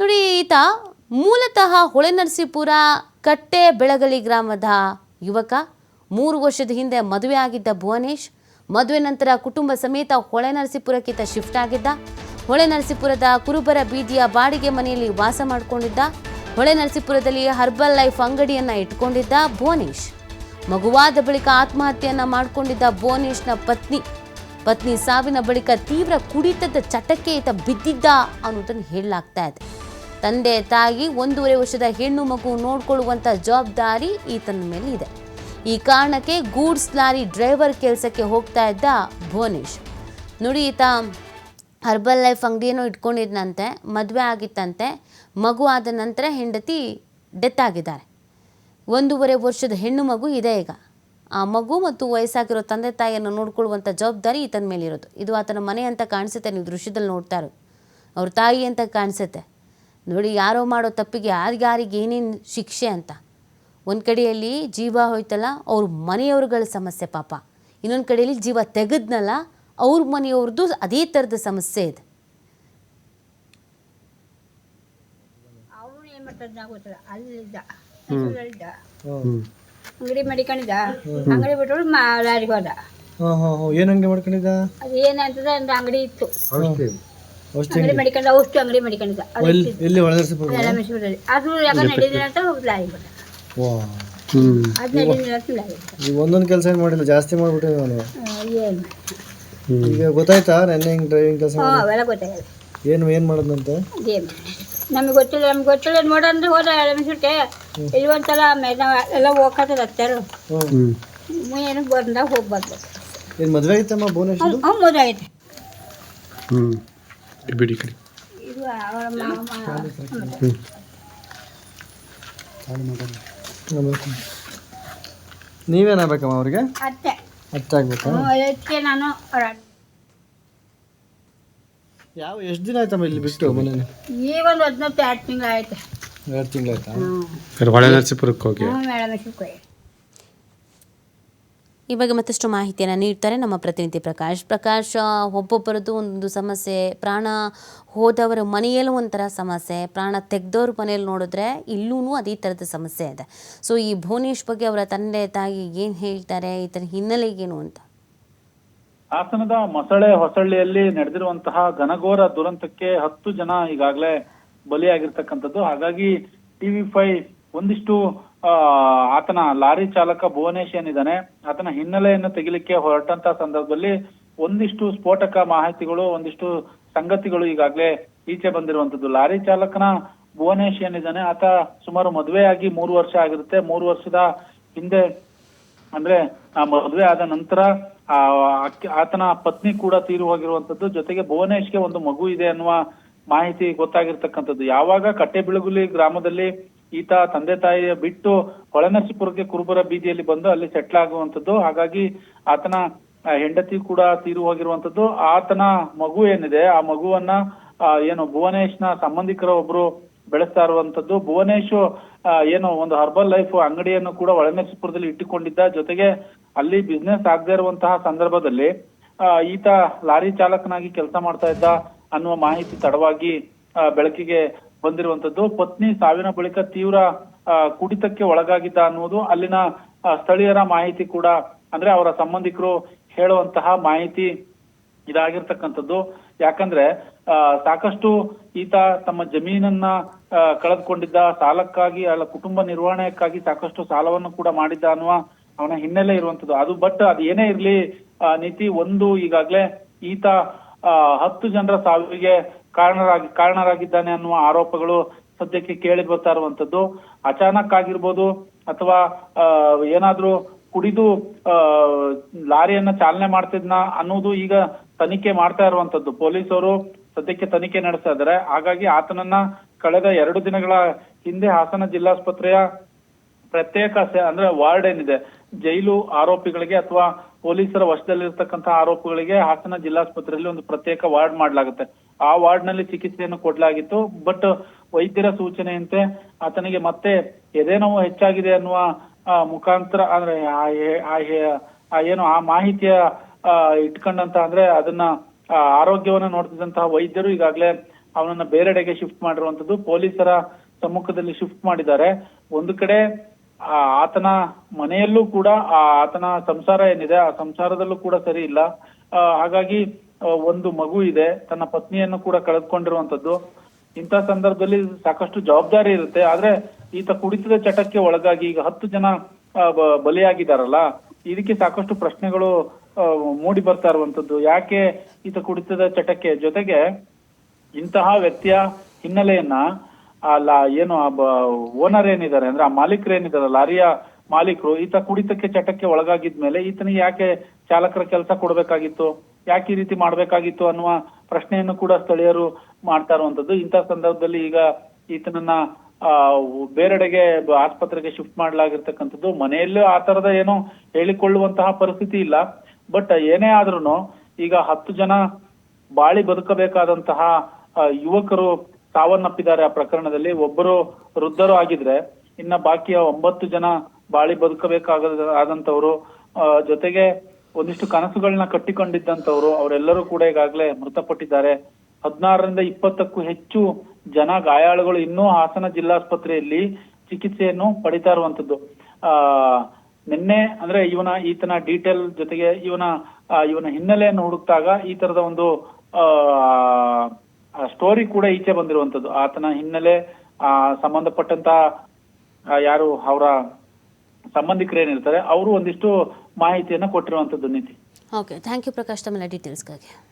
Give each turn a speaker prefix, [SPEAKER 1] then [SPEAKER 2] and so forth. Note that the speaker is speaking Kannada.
[SPEAKER 1] ನೋಡಿ ಈತ ಮೂಲತಃ ಹೊಳೆನರಸೀಪುರ ಕಟ್ಟೆ ಬೆಳಗಲಿ ಗ್ರಾಮದ ಯುವಕ. ಮೂರು ವರ್ಷದ ಹಿಂದೆ ಮದುವೆ ಆಗಿದ್ದ ಭುವನೇಶ್, ಮದುವೆ ನಂತರ ಕುಟುಂಬ ಸಮೇತ ಹೊಳೆನರಸೀಪುರಕ್ಕೆ ಈತ ಶಿಫ್ಟ್ ಆಗಿದ್ದ. ಹೊಳೆನರಸೀಪುರದ ಕುರುಬರ ಬೀದಿಯ ಬಾಡಿಗೆ ಮನೆಯಲ್ಲಿ ವಾಸ ಮಾಡಿಕೊಂಡಿದ್ದ. ಹೊಳೆನರಸೀಪುರದಲ್ಲಿ ಹರ್ಬಲ್ ಲೈಫ್ ಅಂಗಡಿಯನ್ನ ಇಟ್ಕೊಂಡಿದ್ದ ಭುವನೇಶ್. ಮಗುವಾದ ಬಳಿಕ ಆತ್ಮಹತ್ಯೆಯನ್ನ ಮಾಡಿಕೊಂಡಿದ್ದ ಭುವನೇಶ್ನ ಪತ್ನಿ. ಪತ್ನಿ ಸಾವಿನ ಬಳಿಕ ತೀವ್ರ ಕುಡಿತದ ಚಟಕ್ಕೆ ಈತ ಬಿದ್ದಿದ್ದ ಅನ್ನೋದನ್ನು ಹೇಳಲಾಗ್ತಾ ಇದೆ. ತಂದೆ ತಾಯಿ ಒಂದೂವರೆ ವರ್ಷದ ಹೆಣ್ಣು ಮಗು ನೋಡಿಕೊಳ್ಳುವಂಥ ಜವಾಬ್ದಾರಿ ಈತನ ಮೇಲೆ ಇದೆ ಈ ಕಾರಣಕ್ಕೆ ಗೂಡ್ಸ್ ಲಾರಿ ಡ್ರೈವರ್ ಕೆಲಸಕ್ಕೆ ಹೋಗ್ತಾ ಇದ್ದ ಭುವನೇಶ್. ನೋಡಿ ಈತ ಹರ್ಬಲ್ ಲೈಫ್ ಅಂಗಡಿಯನ್ನು ಇಟ್ಕೊಂಡಿದ್ನಂತೆ, ಮದುವೆ ಆಗಿತ್ತಂತೆ, ಮಗು ಆದ ನಂತರ ಹೆಂಡತಿ ಡೆತ್ ಆಗಿದ್ದಾರೆ. ಒಂದೂವರೆ ವರ್ಷದ ಹೆಣ್ಣು ಮಗು ಇದೆ ಈಗ. ಆ ಮಗು ಮತ್ತು ವಯಸ್ಸಾಗಿರೋ ತಂದೆ ತಾಯಿಯನ್ನು ನೋಡ್ಕೊಳ್ಳುವಂಥ ಜವಾಬ್ದಾರಿ ಈತನ ಮೇಲಿರೋದು. ಇದು ಆತನ ಮನೆ ಅಂತ ಕಾಣಿಸುತ್ತೆ, ನೀವು ದೃಶ್ಯದಲ್ಲಿ ನೋಡ್ತಾ ಅವ್ರ ತಾಯಿ ಅಂತ ಕಾಣಿಸುತ್ತೆ. ನೋಡಿ ಯಾರೋ ಮಾಡೋ ತಪ್ಪಿಗೆ ಯಾರಿಗಾರಿಗೆ ಏನೇನು ಶಿಕ್ಷೆ ಅಂತ. ಒಂದು ಕಡೆಯಲ್ಲಿ ಜೀವ ಹೋಯ್ತಲ್ಲ ಅವ್ರ ಮನೆಯವ್ರಗಳ ಸಮಸ್ಯೆ ಪಾಪ. ಇನ್ನೊಂದು ಕಡೆಯಲ್ಲಿ ಜೀವ ತೆಗೆದ್ನಲ್ಲ ಅವ್ರ ಮನೆಯವ್ರದ್ದು ಅದೇ ಥರದ ಸಮಸ್ಯೆ ಇದೆ.
[SPEAKER 2] ಅಂಗಡಿ ಮಡಿಕೊಂಡಿದ್ದ ಅಂಗಡಿ ಬಿಟ್ಟು ಲಾರಿಗೆ ಹೋದ.
[SPEAKER 3] ಏನು ಹಂಗೆ ಮಾಡ್ಕೊಂಡಿದ್ದ?
[SPEAKER 2] ಅದು ಏನಂತದ ಒಂದು ಅಂಗಡಿ ಇತ್ತು. ಅಂಗಡಿ ಮಡಿಕೊಂಡ ಔಷಧಿ ಅಂಗಡಿ ಮಡಿಕೊಂಡಿದ್ದ.
[SPEAKER 3] ಎಲ್ಲಿ
[SPEAKER 2] ಅದು ಯಾಕ ನಡೀದಿಲ್ಲ ಅಂತ ಲಾರಿ ಬಿಟ್ಟ
[SPEAKER 3] ವಾ.
[SPEAKER 2] ಅದು ನಡೀದಿಲ್ಲ ಅಂತ ಲಾರಿ
[SPEAKER 3] ಈಗ ಒಂದೊಂದು ಕೆಲಸ ಏನು ಮಾಡಿಲ್ಲ ಜಾಸ್ತಿ ಮಾಡಿಬಿಟ್ಟಿದ್ದೆ ನಾನು
[SPEAKER 2] ಏನು?
[SPEAKER 3] ಈಗ ಗೊತ್ತಾಯ್ತಾ ನೆನ್ನೆ ಹಿಂಗೆ ಡ್ರೈವಿಂಗ್ ಕೆಲಸ
[SPEAKER 2] ಅವೆಲ್ಲ ಗೊತ್ತಾಗಲ್ಲ
[SPEAKER 3] ಏನು ಏನು ಮಾಡೋದಂತ
[SPEAKER 2] ಏನು ನಮಗೆ ಗೊತ್ತಿಲ್ಲ ನಮ್ಗೆ ಗೊತ್ತಿಲ್ಲ ನೋಡಂದ್ರೆ ಹೋದ ಮೆಣಸಿನಕಾಯಿ ಇಲ್ಲಿ ಒಂದ್ಸಲ ನಾವು ಎಲ್ಲ ಹೋಗ್ತದೆ ಹತ್ತಾರು ಏನು ಬಂದಾಗ ಹೋಗ್ಬಾರ್ದು
[SPEAKER 3] ಏನು ಮದುವೆ ಆಯ್ತಮ್ಮ
[SPEAKER 2] ಹ್ಞೂ ಹ್ಞೂ ಮದುವಾಗೈತೆ
[SPEAKER 4] ಬಿಡಿ ಕಡೆ.
[SPEAKER 2] ಇದು ಅವರ ಮಾಮ.
[SPEAKER 3] ನೀವೇನಾಗಬೇಕಮ್ಮ ಅವ್ರಿಗೆ?
[SPEAKER 2] ಅತ್ತೆ.
[SPEAKER 3] ಆಗ್ಬೇಕಾ
[SPEAKER 2] ನಾನು
[SPEAKER 3] ಯಾವ ಎಷ್ಟು ದಿನ ಆಯ್ತಮ್ಮ ಇಲ್ಲಿ ಬಿಟ್ಟು ಮನೇಲಿ
[SPEAKER 2] ಈಗ ಒಂದು ಹದಿನೈದು ಎರಡು ತಿಂಗಳು ಆಯ್ತು.
[SPEAKER 3] ಎರಡು ತಿಂಗಳಾಯ್ತಾ
[SPEAKER 2] ಹ್ಞೂ
[SPEAKER 4] ಹೊಳೆ ನರಸೀಪುರಕ್ಕೆ ಹೋಗಿ.
[SPEAKER 1] ಈ ಬಗ್ಗೆ ಮತ್ತಷ್ಟು ಮಾಹಿತಿಯನ್ನು ನೀಡ್ತಾರೆ ನಮ್ಮ ಪ್ರತಿನಿಧಿ ಪ್ರಕಾಶ್. ಪ್ರಕಾಶ್ ಒಬ್ಬೊಬ್ಬರದ್ದು ಒಂದು ಸಮಸ್ಯೆ, ಪ್ರಾಣ ಹೋದವರ ಮನೆಯಲ್ಲೂ ಒಂಥರ ಸಮಸ್ಯೆ, ಪ್ರಾಣ ತೆಗೆದವ್ರ ಮನೆಯಲ್ಲಿ ನೋಡಿದ್ರೆ ಇಲ್ಲೂ ಅದೇ ಥರದ ಸಮಸ್ಯೆ ಇದೆ. ಸೊ ಈ ಭುವನೇಶ್ ಬಗ್ಗೆ ಅವರ ತಂದೆ ತಾಯಿ ಏನು ಹೇಳ್ತಾರೆ ಈತನ ಹಿನ್ನೆಲೆಗೇನು ಅಂತ?
[SPEAKER 5] ಹಾಸನದ ಮೊಸಳೆ ಹೊಸಳ್ಳಿಯಲ್ಲಿ ನಡೆದಿರುವಂತಹ ಘನಘೋರ ದುರಂತಕ್ಕೆ ಹತ್ತು ಜನ ಈಗಾಗಲೇ ಬಲಿಯಾಗಿರ್ತಕ್ಕಂಥದ್ದು. ಹಾಗಾಗಿ ಟಿವಿ ಫೈವ್ ಒಂದಿಷ್ಟು ಆತನ ಲಾರಿ ಚಾಲಕ ಭುವನೇಶ್ ಏನಿದ್ದಾನೆ, ಆತನ ಹಿನ್ನೆಲೆಯನ್ನು ತೆಗಿಲಿಕ್ಕೆ ಹೊರಟಂತ ಸಂದರ್ಭದಲ್ಲಿ ಒಂದಿಷ್ಟು ಸ್ಫೋಟಕ ಮಾಹಿತಿಗಳು, ಒಂದಿಷ್ಟು ಸಂಗತಿಗಳು ಈಗಾಗಲೇ ಈಚೆ ಬಂದಿರುವಂತದ್ದು. ಲಾರಿ ಚಾಲಕನ ಭುವನೇಶ್ ಏನಿದ್ದಾನೆ, ಆತ ಸುಮಾರು ಮದುವೆಯಾಗಿ ಮೂರು ವರ್ಷ ಆಗಿರುತ್ತೆ. ಮೂರು ವರ್ಷದ ಹಿಂದೆ, ಅಂದ್ರೆ ಮದುವೆ ಆದ ನಂತರ ಆತನ ಪತ್ನಿ ಕೂಡ ತೀರು ಹೋಗಿರುವಂತದ್ದು. ಜೊತೆಗೆ ಭುವನೇಶ್ಗೆ ಒಂದು ಮಗು ಇದೆ ಅನ್ನುವ ಮಾಹಿತಿ ಗೊತ್ತಾಗಿರ್ತಕ್ಕಂಥದ್ದು. ಯಾವಾಗ ಕಟ್ಟೆಬಿಳುಗುಲಿ ಗ್ರಾಮದಲ್ಲಿ ಈತ ತಂದೆ ತಾಯಿಯ ಬಿಟ್ಟು ಹೊಳೆನರಸೀಪುರಕ್ಕೆ ಕುರುಬರ ಬೀದಿಯಲ್ಲಿ ಬಂದು ಅಲ್ಲಿ ಸೆಟ್ಲ್ ಆಗುವಂತದ್ದು ಹಾಗಾಗಿ ಆತನ ಹೆಂಡತಿ ಕೂಡ ತೀರು ಹೋಗಿರುವಂತದ್ದು ಆತನ ಮಗು ಏನಿದೆ, ಆ ಮಗುವನ್ನ ಏನು ಭುವನೇಶ್ನ ಸಂಬಂಧಿಕರ ಒಬ್ರು ಬೆಳೆಸ್ತಾ ಇರುವಂತದ್ದು ಭುವನೇಶ್ ಏನು ಒಂದು ಹರ್ಬಲ್ ಲೈಫ್ ಅಂಗಡಿಯನ್ನು ಕೂಡ ಒಳನರಸೀಪುರದಲ್ಲಿ ಇಟ್ಟುಕೊಂಡಿದ್ದ. ಜೊತೆಗೆ ಅಲ್ಲಿ ಬಿಸ್ನೆಸ್ ಆಗದೆ ಇರುವಂತಹ ಸಂದರ್ಭದಲ್ಲಿ ಈತ ಲಾರಿ ಚಾಲಕನಾಗಿ ಕೆಲಸ ಮಾಡ್ತಾ ಇದ್ದ ಅನ್ನುವ ಮಾಹಿತಿ ತಡವಾಗಿ ಬೆಳಕಿಗೆ ಬಂದಿರುವಂತದ್ದು. ಪತ್ನಿ ಸಾವಿನ ಬಳಿಕ ತೀವ್ರ ಕುಡಿತಕ್ಕೆ ಒಳಗಾಗಿದ್ದ ಅನ್ನುವುದು ಅಲ್ಲಿನ ಸ್ಥಳೀಯರ ಮಾಹಿತಿ ಕೂಡ, ಅಂದ್ರೆ ಅವರ ಸಂಬಂಧಿಕರು ಹೇಳುವಂತಹ ಮಾಹಿತಿ ಇದಾಗಿರ್ತಕ್ಕಂಥದ್ದು. ಯಾಕಂದ್ರೆ ಸಾಕಷ್ಟು ಈತ ತಮ್ಮ ಜಮೀನನ್ನ ಕಳೆದುಕೊಂಡಿದ್ದ, ಸಾಲಕ್ಕಾಗಿ ಅಲ್ಲ, ಕುಟುಂಬ ನಿರ್ವಹಣೆಯಕ್ಕಾಗಿ ಸಾಕಷ್ಟು ಸಾಲವನ್ನು ಕೂಡ ಮಾಡಿದ್ದ ಅನ್ನುವ ಅವನ ಹಿನ್ನೆಲೆ ಇರುವಂತದ್ದು. ಅದು, ಬಟ್ ಅದು ಏನೇ ಇರ್ಲಿ ನೀತಿ ಒಂದು ಈಗಾಗ್ಲೇ ಈತ ಹತ್ತು ಜನರ ಸಾವಿಗೆ ಕಾರಣರಾಗಿ, ಕಾರಣರಾಗಿದ್ದಾನೆ ಅನ್ನುವ ಆರೋಪಗಳು ಸದ್ಯಕ್ಕೆ ಕೇಳಿ ಬರ್ತಾ ಇರುವಂತದ್ದು. ಅಚಾನಕ್ ಆಗಿರ್ಬೋದು ಅಥವಾ ಏನಾದ್ರೂ ಕುಡಿದು ಲಾರಿಯನ್ನ ಚಾಲನೆ ಮಾಡ್ತಿದ್ನ ಅನ್ನೋದು ಈಗ ತನಿಖೆ ಮಾಡ್ತಾ ಇರುವಂತದ್ದು. ಪೊಲೀಸರು ಸದ್ಯಕ್ಕೆ ತನಿಖೆ ನಡೆಸ್ತಾ ಇದ್ದಾರೆ. ಹಾಗಾಗಿ ಆತನನ್ನ ಕಳೆದ ಎರಡು ದಿನಗಳ ಹಿಂದೆ ಹಾಸನ ಜಿಲ್ಲಾಸ್ಪತ್ರೆಯ ಪ್ರತ್ಯೇಕ ಅಂದ್ರೆ ವಾರ್ಡ್ ಏನಿದೆ, ಜೈಲು ಆರೋಪಿಗಳಿಗೆ ಅಥವಾ ಪೊಲೀಸರ ವಶದಲ್ಲಿರ್ತಕ್ಕಂತಹ ಆರೋಪಿಗಳಿಗೆ ಹಾಸನ ಜಿಲ್ಲಾಸ್ಪತ್ರೆಯಲ್ಲಿ ಒಂದು ಪ್ರತ್ಯೇಕ ವಾರ್ಡ್ ಮಾಡಲಾಗುತ್ತೆ. ಆ ವಾರ್ಡ್ನಲ್ಲಿ ಚಿಕಿತ್ಸೆಯನ್ನು ಕೊಡಲಾಗಿತ್ತು, ಬಟ್ ವೈದ್ಯರ ಸೂಚನೆಯಂತೆ ಆತನಿಗೆ ಮತ್ತೆ ಎದೆನೋವು ಹೆಚ್ಚಾಗಿದೆ ಅನ್ನುವ ಮುಖಾಂತರ, ಅಂದ್ರೆ ಏನು ಆ ಮಾಹಿತಿಯ ಇಟ್ಕೊಂಡಂತ ಅಂದ್ರೆ ಅದನ್ನ ಆರೋಗ್ಯವನ್ನು ನೋಡ್ತಿದ್ದಂತಹ ವೈದ್ಯರು ಈಗಾಗಲೇ ಅವನನ್ನ ಬೇರೆಡೆಗೆ ಶಿಫ್ಟ್ ಮಾಡಿರುವಂತದ್ದು ಪೊಲೀಸರ ಸಮ್ಮುಖದಲ್ಲಿ ಶಿಫ್ಟ್ ಮಾಡಿದ್ದಾರೆ. ಒಂದು ಕಡೆ ಆತನ ಮನೆಯಲ್ಲೂ ಕೂಡ ಆತನ ಸಂಸಾರ ಏನಿದೆ ಆ ಸಂಸಾರದಲ್ಲೂ ಕೂಡ ಸರಿ ಇಲ್ಲ. ಹಾಗಾಗಿ ಒಂದು ಮಗು ಇದೆ. ತನ್ನ ಪತ್ನಿಯನ್ನು ಕೂಡ ಕಳೆದುಕೊಂಡಿರುವಂತದ್ದು ಇಂಥ ಸಂದರ್ಭದಲ್ಲಿ ಸಾಕಷ್ಟು ಜವಾಬ್ದಾರಿ ಇರುತ್ತೆ. ಆದ್ರೆ, ಈತ ಕುಡಿತದ ಚಟಕ್ಕೆ ಒಳಗಾಗಿ ಈಗ ಹತ್ತು ಜನ ಬಲಿಯಾಗಿದ್ದಾರಲ್ಲ, ಇದಕ್ಕೆ ಸಾಕಷ್ಟು ಪ್ರಶ್ನೆಗಳು ಮೂಡಿ ಬರ್ತಾ ಇರುವಂತದ್ದು ಯಾಕೆ ಈತ ಕುಡಿತದ ಚಟಕ್ಕೆ? ಜೊತೆಗೆ ಇಂತಹ ವ್ಯಕ್ತಿಯ ಹಿನ್ನೆಲೆಯನ್ನ ಅಲ್ಲ ಏನು ಓನರ್ ಏನಿದ್ದಾರೆ ಅಂದ್ರೆ ಆ ಮಾಲೀಕರು ಏನಿದ್ದಾರೆ, ಲಾರಿಯ ಮಾಲೀಕರು, ಈತ ಕುಡಿತಕ್ಕೆ ಚಟಕ್ಕೆ ಒಳಗಾಗಿದ್ಮೇಲೆ ಈತನಿಗೆ ಯಾಕೆ ಚಾಲಕರ ಕೆಲಸ ಕೊಡಬೇಕಾಗಿತ್ತು, ಯಾಕೆ ಈ ರೀತಿ ಮಾಡಬೇಕಾಗಿತ್ತು ಅನ್ನುವ ಪ್ರಶ್ನೆಯನ್ನು ಕೂಡ ಸ್ಥಳೀಯರು ಮಾಡ್ತಾ ಇರುವಂತದ್ದು. ಇಂಥ ಸಂದರ್ಭದಲ್ಲಿ ಈಗ ಈತನನ್ನ ಬೇರೆಡೆಗೆ ಆಸ್ಪತ್ರೆಗೆ ಶಿಫ್ಟ್ ಮಾಡಲಾಗಿರ್ತಕ್ಕಂಥದ್ದು. ಮನೆಯಲ್ಲೂ ಆ ತರದ ಏನು ಹೇಳಿಕೊಳ್ಳುವಂತಹ ಪರಿಸ್ಥಿತಿ ಇಲ್ಲ. ಬಟ್ ಏನೇ ಆದ್ರೂ ಈಗ ಹತ್ತು ಜನ ಬಾಳಿ ಬದುಕಬೇಕಾದಂತಹ ಯುವಕರು ಸಾವನ್ನಪ್ಪಿದ್ದಾರೆ ಆ ಪ್ರಕರಣದಲ್ಲಿ. ಒಬ್ಬರು ವೃದ್ಧರು ಆಗಿದ್ರೆ ಇನ್ನ ಬಾಕಿಯ ಒಂಬತ್ತು ಜನ ಬಾಳಿ ಬದುಕಬೇಕಾದ ಆದಂತವ್ರು ಜೊತೆಗೆ ಒಂದಿಷ್ಟು ಕನಸುಗಳನ್ನ ಕಟ್ಟಿಕೊಂಡಿದ್ದಂತವ್ರು ಅವರೆಲ್ಲರೂ ಕೂಡ ಈಗಾಗಲೇ ಮೃತಪಟ್ಟಿದ್ದಾರೆ. ಹದಿನಾರರಿಂದ ಇಪ್ಪತ್ತಕ್ಕೂ ಹೆಚ್ಚು ಜನ ಗಾಯಾಳುಗಳು ಇನ್ನೂ ಹಾಸನ ಜಿಲ್ಲಾಸ್ಪತ್ರೆಯಲ್ಲಿ ಚಿಕಿತ್ಸೆಯನ್ನು ಪಡಿತಾ ಇರುವಂತದ್ದು ಆ, ನಿನ್ನೆ ಅಂದ್ರೆ ಇವನ, ಈತನ ಡೀಟೇಲ್ ಜೊತೆಗೆ ಇವನ ಇವನ ಹಿನ್ನೆಲೆಯನ್ನು ಹುಡುಕ್ತಾಗ ಈ ತರದ ಒಂದು, ಆ ಸ್ಟೋರಿ ಕೂಡ ಈಚೆ ಬಂದಿರುವಂತದ್ದು. ಆತನ ಹಿನ್ನೆಲೆ, ಆ, ಸಂಬಂಧಪಟ್ಟಂತ ಯಾರು ಅವರ ಸಂಬಂಧಿಕರು ಏನಿರ್ತಾರೆ, ಅವರು ಒಂದಿಷ್ಟು ಮಾಹಿತಿಯನ್ನ ಕೊಟ್ಟಿರುವಂತದ್ದು ನೀತಿ.
[SPEAKER 1] ಓಕೆ ಥ್ಯಾಂಕ್ ಯು ಪ್ರಕಾಶ್ ತಮ್ಮೆಲ್ಲ ಡೀಟೇಲ್ಸ್ಗಾಗಿ